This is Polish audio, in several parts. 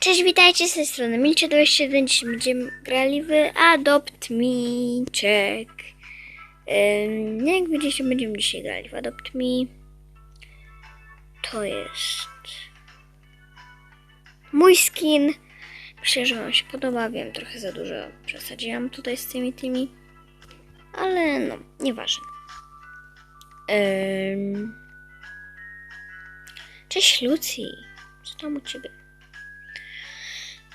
Cześć, witajcie z tej strony Milcie21. Dzisiaj będziemy grali w Adopt Me Check. Ym, Jak widzicie, będziemy dzisiaj grali w Adopt Me. To jest mój skin. Myślę, że Wam się podoba. Wiem, trochę za dużo przesadziłam tutaj z tymi tymi. Ale no, nieważne. Ym... Cześć Lucy. Co tam u Ciebie?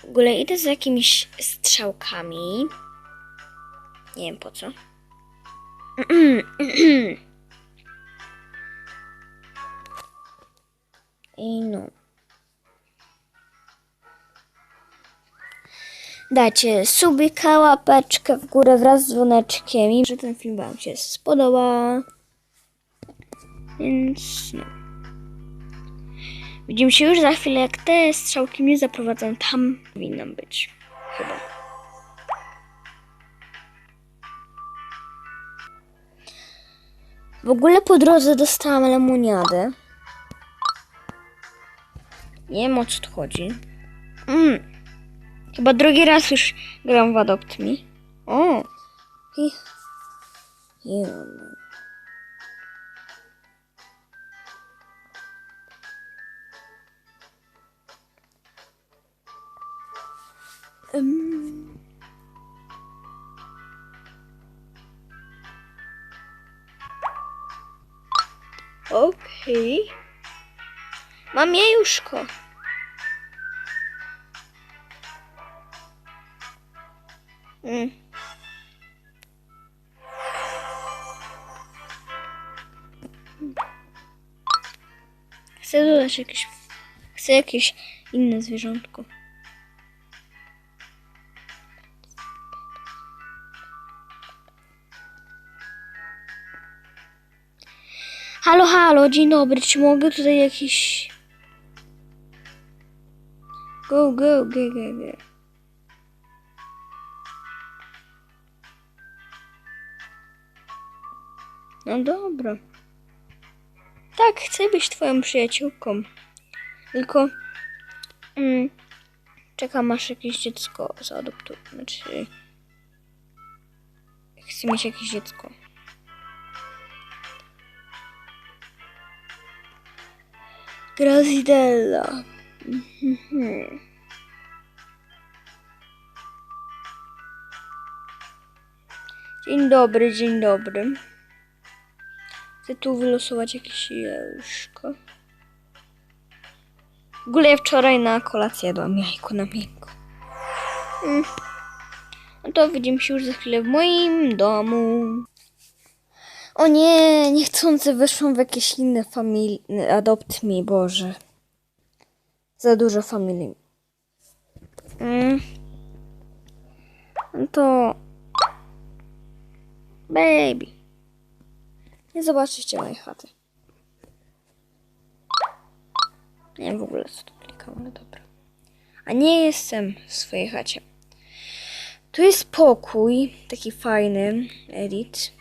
W ogóle idę z jakimiś strzałkami. Nie wiem po co. I no. Dajcie subika, łapeczkę w górę wraz z dzwoneczkiem i że ten film Wam się spodoba. Więc no. Widzimy się już za chwilę, jak te strzałki mnie zaprowadzą tam. Powinno być. Chyba. W ogóle po drodze dostałam lemoniadę. Nie wiem o co tu chodzi. Mm. Chyba drugi raz już gram w Adopt Me. O! I... Jum. Ym. Okej. Mam jajuszko. Mm. Chcę dodać jakieś... Chcę jakieś inne zwierzątko. Halo, halo, dzień dobry. Czy mogę tutaj jakiś. Go, go, go, go, go. No dobra. Tak, chcę być twoją przyjaciółką. Tylko. Mm, czekam aż jakieś dziecko zaadoptuje. Znaczy. Chcę mieć jakieś dziecko. Mhm. Dzień dobry, dzień dobry. Chcę tu wylosować jakieś jajeczko. W ogóle ja wczoraj na kolację jadłam jajko na miękko. Mm. No to widzimy się już za chwilę w moim domu. O nie, niechcący weszłam w jakieś inne familie. Adopt me, Boże. Za dużo familii. Mm. No to... Baby. Nie zobaczycie mojej chaty. Nie w ogóle co tu klikam, ale dobra. A nie jestem w swojej chacie. Tu jest pokój, taki fajny, edit.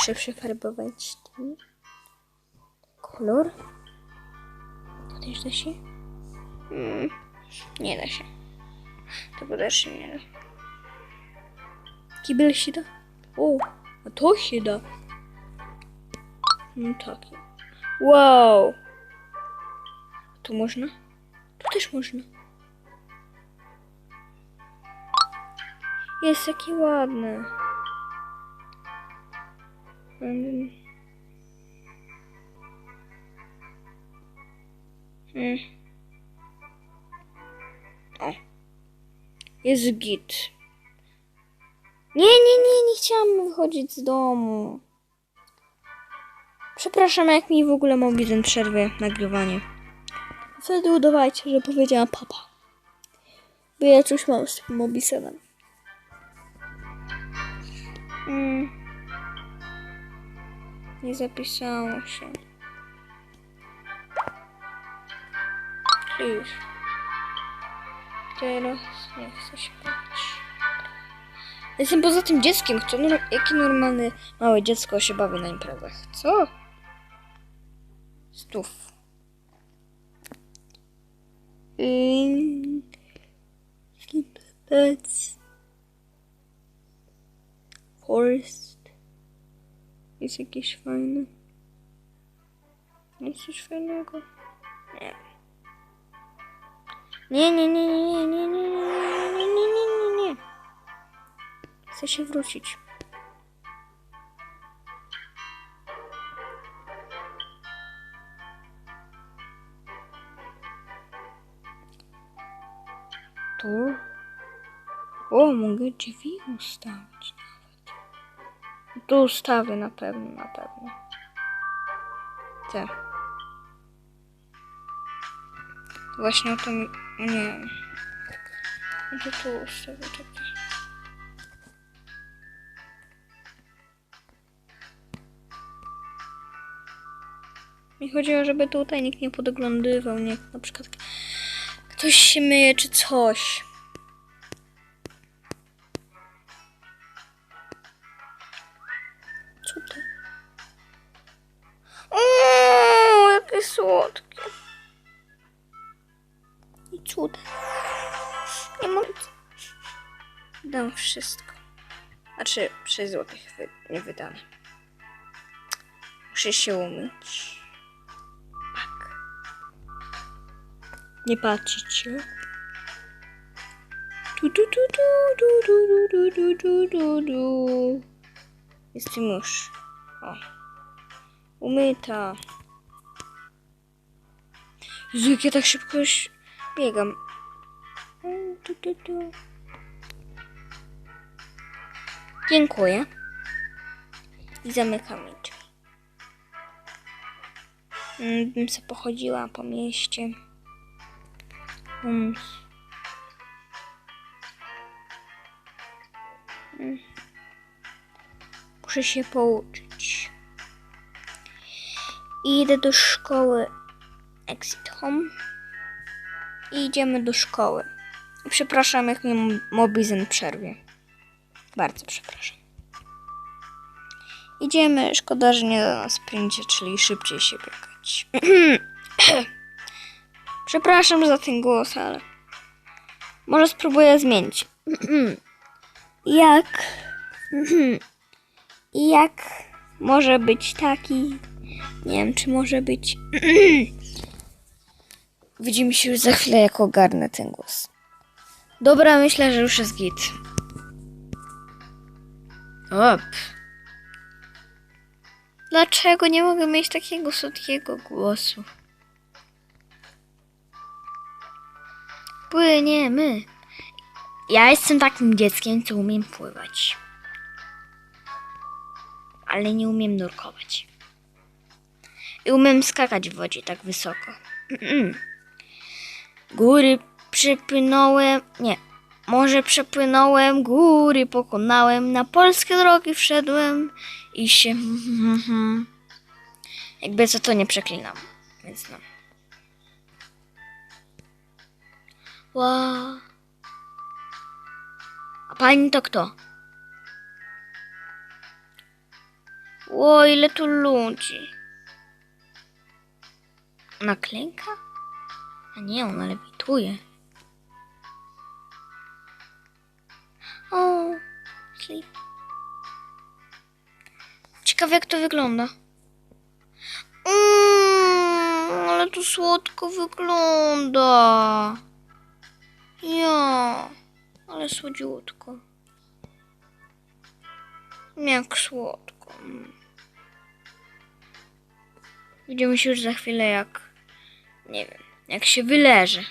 Muszę przefarbować ten kolor. To też da się? Mm, nie da się. To też nie da. Kibel się da? O, a to się da. No tak. Wow. Tu można? Tu też można. Jest taki ładny. Mm. Mm. O. Jest git. Nie, nie, nie, nie chciałam wychodzić z domu. Przepraszam, jak mi w ogóle mobil ten przerwie nagrywanie. Wtedy udawajcie, że powiedziałam papa. Bo ja coś mam z tym mobiselem. Mm. Nie zapisało się. Już. Teraz nie chcę się bawić. Jestem poza tym dzieckiem. Kto, nor- jakie normalne małe dziecko się bawi na imprezach? Co? Stów. Ym, Pets. Forest. Jest jakieś fajne. Jest coś fajnego? Nie. Nie, nie, nie, nie, nie, nie, nie, nie, nie, nie, nie, nie. Chcę się wrócić. Tu? O, mogę drzwi Tu ustawię na pewno, na pewno. Te. Właśnie o to mi... o Nie. To tu ustawię, czekaj. Mi chodziło, żeby tutaj nikt nie podglądywał, nie na przykład ktoś się myje czy coś. Co to? O, jakie słodkie. I cuda. Nie mogę. Dam wszystko. Znaczy, 6 złotych wy, nie wydane. Muszę się umyć. Tak. Nie tu, tu, tu, tu, tu, tu, tu, tu, tu. Jestem już. O. Umyta. Jezu, ja tak szybko już biegam. Tu, tu, tu. Dziękuję. I zamykamy drzwi. Mm, Bym sobie pochodziła po mieście. Mm. Mm. Muszę się pouczyć. I idę do szkoły Exit Home. I idziemy do szkoły. Przepraszam, jak mi mobizen przerwie. Bardzo przepraszam. Idziemy, szkoda, że nie na sprincie, czyli szybciej się biegać. przepraszam za ten głos, ale może spróbuję zmienić. jak jak może być taki nie wiem, czy może być widzimy się już za chwilę, jak ogarnę ten głos. Dobra, myślę, że już jest git. Op. Dlaczego nie mogę mieć takiego słodkiego głosu? Płyniemy. Ja jestem takim dzieckiem, co umiem pływać. Ale nie umiem nurkować. I umiem skakać w wodzie tak wysoko. Góry przepłynąłem. Nie. Może przepłynąłem, góry pokonałem, na polskie drogi wszedłem i się. Jakby co to nie przeklinam, więc no. Wow. A pani to kto? Ło, ile tu ludzi. Ona klęka? A nie, ona lewituje. O, sleep. Ciekawe jak to wygląda. Mmm, ale to słodko wygląda. Ja, ale słodziutko. Jak słodko. Widzimy się już za chwilę jak, nie wiem, jak się wyleży.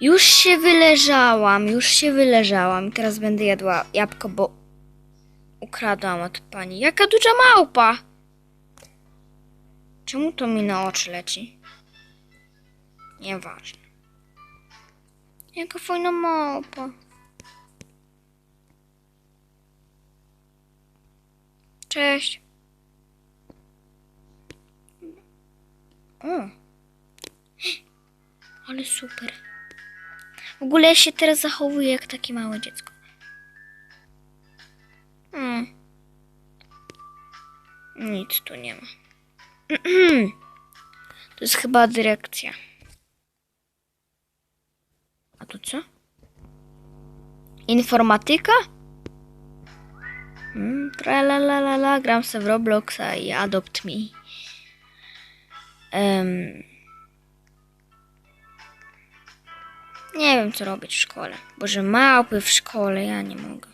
Już się wyleżałam, już się wyleżałam. Teraz będę jadła jabłko, bo ukradłam od pani. Jaka duża małpa! Czemu to mi na oczy leci? Nieważne. Jaka fajna małpa. Cześć. O. Ale super. W ogóle ja się teraz zachowuję jak takie małe dziecko. Hmm. Nic tu nie ma. To jest chyba dyrekcja. A to co? Informatyka? Mm, la gram sobie w Robloxa i Adopt Me. Em, nie wiem, co robić w szkole. Boże, małpy w szkole, ja nie mogę.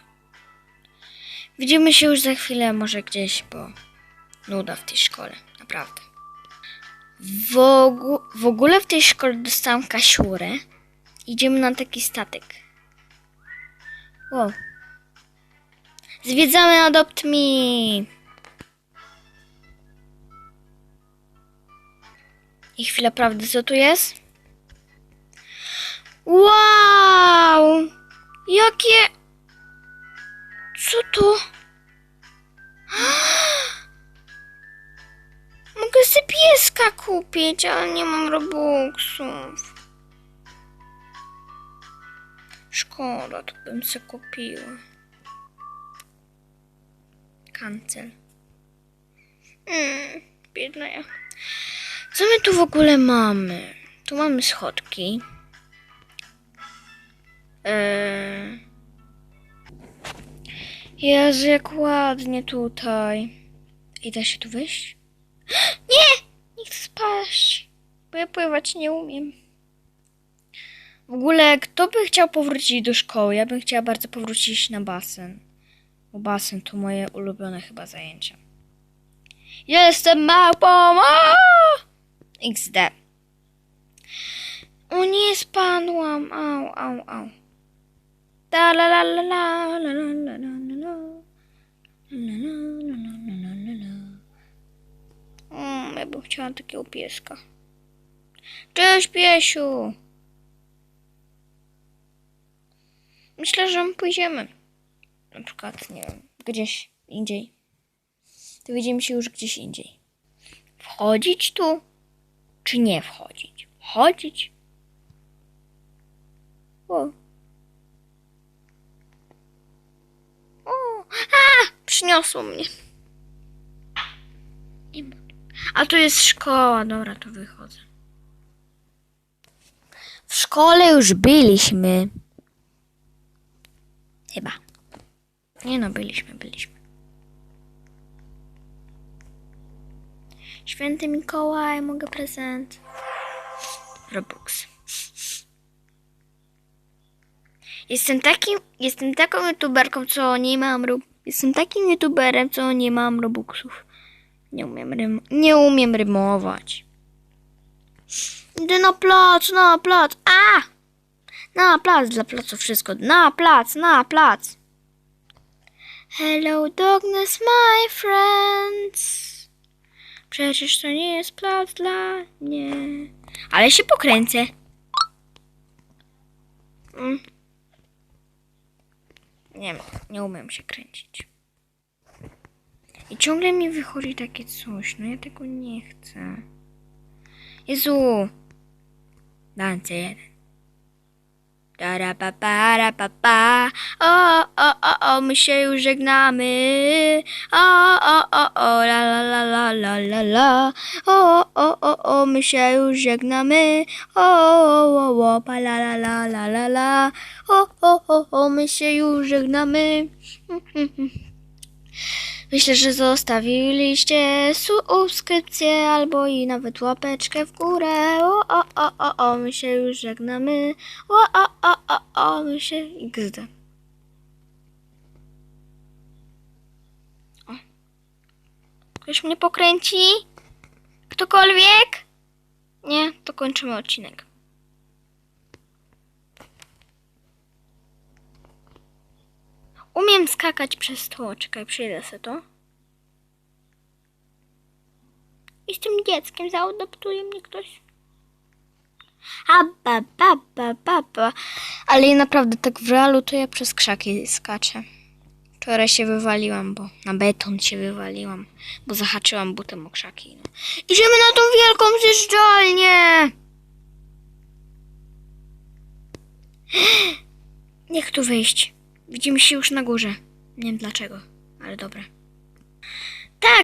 Widzimy się już za chwilę, może gdzieś, bo nuda w tej szkole, naprawdę. W, w ogóle w tej szkole dostałam kasiurę. Idziemy na taki statek. Wow. Zwiedzamy Adopt Me. I chwila prawdy, co tu jest? Wow! Jakie... Co to? Mogę sobie pieska kupić, ale nie mam robuxów. Szkoda, to bym se kupiła. Kancel. Mm, biedna ja. Co my tu w ogóle mamy? Tu mamy schodki. Eee... Jezu, jak ładnie tutaj. I da się tu wyjść? Nie! Nie chcę spaść, bo ja pływać nie umiem. W ogóle, kto by chciał powrócić do szkoły? Ja bym chciała bardzo powrócić na basen. Basen to moje ulubione chyba zajęcia. Jestem małpą! XD. O nie, spadłam. Au, au, au. Ta la la la la la la la la la la. Mm, ja bym chciała takiego pieska. Cześć, piesiu! Myślę, że my pójdziemy. Na przykład, nie wiem, gdzieś indziej. To widzimy się już gdzieś indziej. Wchodzić tu? Czy nie wchodzić? Wchodzić? O. O, a! Przyniosło mnie. A tu jest szkoła, dobra, to wychodzę. W szkole już byliśmy. Chyba. Nie no, byliśmy, byliśmy. Święty Mikołaj, mogę prezent. Robux. Jestem takim, jestem taką youtuberką, co nie mam rob... Jestem takim youtuberem, co nie mam robuxów. Nie umiem rym... Nie umiem rymować. Idę na plac, na plac. A! Na plac, dla placu wszystko. Na plac, na plac. Hello darkness, my friends. Przecież to nie jest plac dla mnie. Ale się pokręcę. Mm. Nie, nie umiem się kręcić. I ciągle mi wychodzi takie coś. No ja tego nie chcę. Jezu. Dance jeden. Dara pa pa ra pa pa. O, o, o, o, my się już żegnamy. O, o, o, o, la, la, la, la, la, la, la. O, o, o, o, my się już żegnamy. O, o, o, o, pa, la, la, la, la, la, la. O, o, o, o, my się już żegnamy. Myślę, że zostawiliście subskrypcję albo i nawet łapeczkę w górę. O, o, o, o, o, my się już żegnamy. O, o, o, o, o, my się... XD. O. Ktoś mnie pokręci? Ktokolwiek? Nie, to kończymy odcinek. Umiem skakać przez to. Czekaj, przyjdę se to. Jestem dzieckiem, zaadoptuje mnie ktoś. Ba, ba, ba, ba, ba. Ale naprawdę tak w realu to ja przez krzaki skaczę. Wczoraj się wywaliłam, bo na beton się wywaliłam, bo zahaczyłam butem o krzaki. No. Idziemy na tą wielką zjeżdżalnię! Niech tu wyjść. Widzimy się już na górze. Nie wiem dlaczego, ale dobra. Tak,